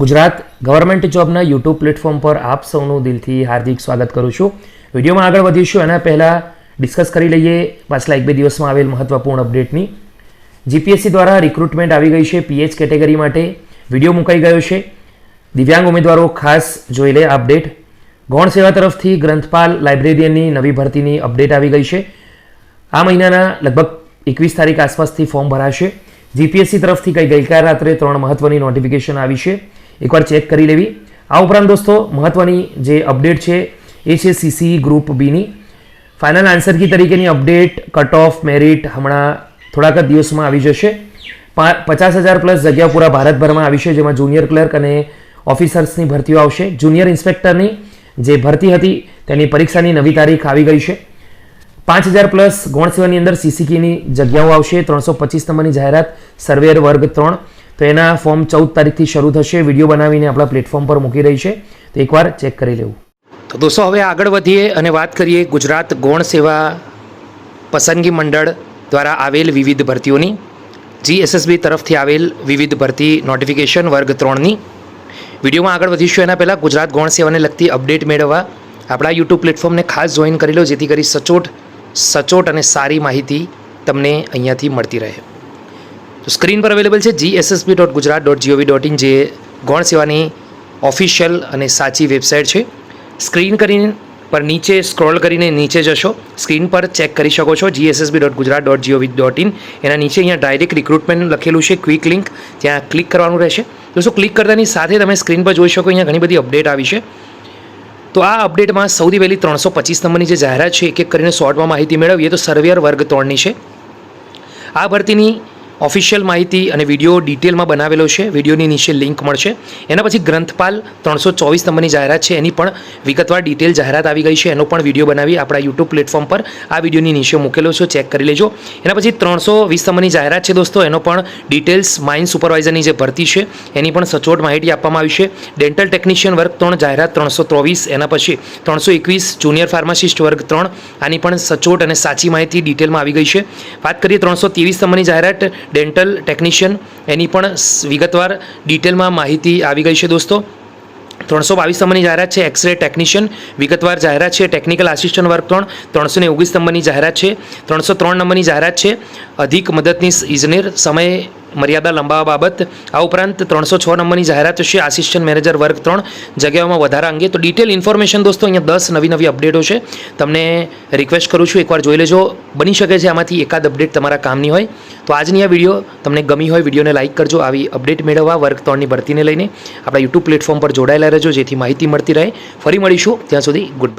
Gujarat government જોબના YouTube platform પર આપ સૌનું દિલથી હાર્દિક સ્વાગત કરું છું. વિડીયોમાં આગળ વધીશું. એના પહેલાં ડિસ્કસ કરી લઈએ. પાછલા એક બે દિવસમાં આવેલ મહત્વપૂર્ણ અપડેટની. જીપીએસસી દ્વારા રિક્રુટમેન્ટ આવી ગઈ છે. પીએચ કેટેગરી માટે વીડિયો મુકાઈ ગયો છે. દિવ્યાંગ ઉમેદવારો ખાસ જોઈ લે અપડેટ ગૌણ સેવા તરફથી ગ્રંથપાલ લાઇબ્રેરિયનની નવી ભરતીની અપડેટ આવી ગઈ છે. આ મહિનાના લગભગ એકવીસ તારીખ આસપાસથી ફોર્મ ભરાશે. જીપીએસસી તરફથી ગઈ ગઈકાલ રાત્રે ત્રણ મહત્વની નોટિફિકેશન આવી છે. એકવાર ચેક કરી લેવી. આ ઉપરાંત દોસ્તો મહત્ત્વની જે અપડેટ છે, એ છે સીસી ગ્રુપ બીની ફાઇનલ આન્સર કી તરીકેની અપડેટ કટ ઓફ મેરિટ હમણાં થોડાક જ દિવસમાં આવી જશે. પચાસ હજાર પ્લસ જગ્યા પૂરા ભારતભરમાં આવી છે, જેમાં જુનિયર ક્લર્ક અને ઓફિસર્સની ભરતીઓ આવશે. જુનિયર ઇન્સ્પેક્ટરની જે ભરતી હતી, તેની પરીક્ષાની નવી તારીખ આવી ગઈ છે. પાંચ હજાર પ્લસ ગૌણ સેવાની અંદર સીસીકીની જગ્યાઓ આવશે. ત્રણસો પચીસ નંબરની જાહેરાત સર્વેર વર્ગ ત્રણ. તો એના ફોર્મ ચૌદ તારીખથી શરૂ થશે. વીડિયો બનાવીને આપણા પ્લેટફોર્મ પર મૂકી રહી છે. તો એકવાર ચેક કરી લેવું. તો દોસ્તો, હવે આગળ વધીએ અને વાત કરીએ ગુજરાત ગૌણ સેવા પસંદગી મંડળ દ્વારા આવેલ વિવિધ ભરતીઓની. જીએસએસબી તરફથી આવેલ વિવિધ ભરતી નોટિફિકેશન વર્ગ ત્રણની. વિડીયોમાં આગળ વધીશું. એના પહેલાં ગુજરાત ગૌણ સેવાને લગતી અપડેટ મેળવવા આપણા યુટ્યુબ પ્લેટફોર્મને ખાસ જોઈન કરી લો, જેથી કરી સચોટ સચોટ અને સારી માહિતી તમને અહીંયાથી મળતી રહે. તો સ્ક્રીન પર અવેલેબલ છે GSSB dot Gujarat dot GOV dot in જે ગૌણ સેવાની ઓફિશિયલ અને સાચી વેબસાઇટ છે. સ્ક્રીન કરીને પર નીચે સ્ક્રોલ કરીને નીચે જશો. સ્ક્રીન પર ચેક કરી શકો છો GSSB dot Gujarat dot GOV dot in એના નીચે અહીંયા ડાયરેક્ટ રિક્રુટમેન્ટ લખેલું છે ક્વિક લિંક ત્યાં ક્લિક કરવાનું રહેશે. દોસ્તો ક્લિક કરતાની સાથે તમે સ્ક્રીન પર જોઈ શકો, અહીંયા ઘણી બધી અપડેટ આવી છે. તો આ અપડેટમાં સૌથી પહેલી ત્રણસો પચીસ નંબરની જે જાહેરાત છે એક એક કરીને શોર્ટમાં માહિતી મેળવીએ તો સર્વેયર વર્ગ ત્રણની છે. આ ભરતીની ઓફિશિયલ માહિતી અને વીડિયો ડિટેલમાં બનાવેલો છે. વિડીયોની નીચે લિંક મળશે. એના પછી ગ્રંથપાલ ત્રણસો ચોવીસ નંબરની જાહેરાત છે. એની પણ વિગતવાર ડિટેલ જાહેરાત આવી ગઈ છે. એનો પણ વીડિયો બનાવી આપણા યુટ્યુબ પ્લેટફોર્મ પર આ વિડીયોની નીચે મૂકેલો છે. ચેક કરી લેજો. એના પછી ત્રણસો વીસ નંબરની જાહેરાત છે દોસ્તો. એનો પણ ડિટેલ્સ માઇન સુપરવાઇઝરની જે ભરતી છે, એની પણ સચોટ માહિતી આપવામાં આવી છે. ડેન્ટલ ટેકનિશિયન વર્ગ ત્રણ, જાહેરાત ત્રણસો ત્રેવીસ એના પછી ત્રણસો એકવીસ જુનિયર ફાર્માસિસ્ટ વર્ગ ત્રણ. આની પણ સચોટ અને સાચી માહિતી ડિટેલમાં આવી ગઈ છે. વાત કરીએ ત્રણસો ત્રેવીસ નંબરની જાહેરાત ડેન્ટલ ટેકનિશિયન. એની પણ વિગતવાર ડિટેલમાં માહિતી આવી ગઈ છે દોસ્તો. ત્રણસો બાવીસ નંબરની જાહેરાત છે એક્સરે ટેકનિશિયન વિગતવાર જાહેરાત છે ટેકનિકલ આસિસ્ટન્ટ વર્ગ ત્રણ, ત્રણસો ને ઓગણીસ નંબરની જાહેરાત છે. ત્રણસો ત્રણ નંબરની જાહેરાત છે. અધિક મદદનીશ ઇજનેર સમય મર્યાદા લંબાવવા બાબત, આ ઉપરાંત ત્રણસો છ નંબરની જાહેરાત છે આસિસ્ટન્ટ મેનેજર વર્ગ ત્રણ. જગ્યાઓમાં વધારા અંગે તો ડિટેલ ઇન્ફોર્મેશન દોસ્તો, અહીંયા દસ નવી નવી અપડેટો છે. તમને રિક્વેસ્ટ કરું છું, એકવાર જોઈ લેજો. બની શકે છે આમાંથી એકાદ અપડેટ તમારા કામની હોય. તો આજની આ વીડિયો તમને ગમી હોય વિડીયોને લાઇક કરજો. આવી અપડેટ મેળવવા વર્ગ ત્રણની ભરતીને લઈને આપણા યુટ્યુબ પ્લેટફોર્મ પર જોડાયેલા રહેજો, જેથી માહિતી મળતી રહે. ફરી મળીશું, ત્યાં સુધી ગુડ બાય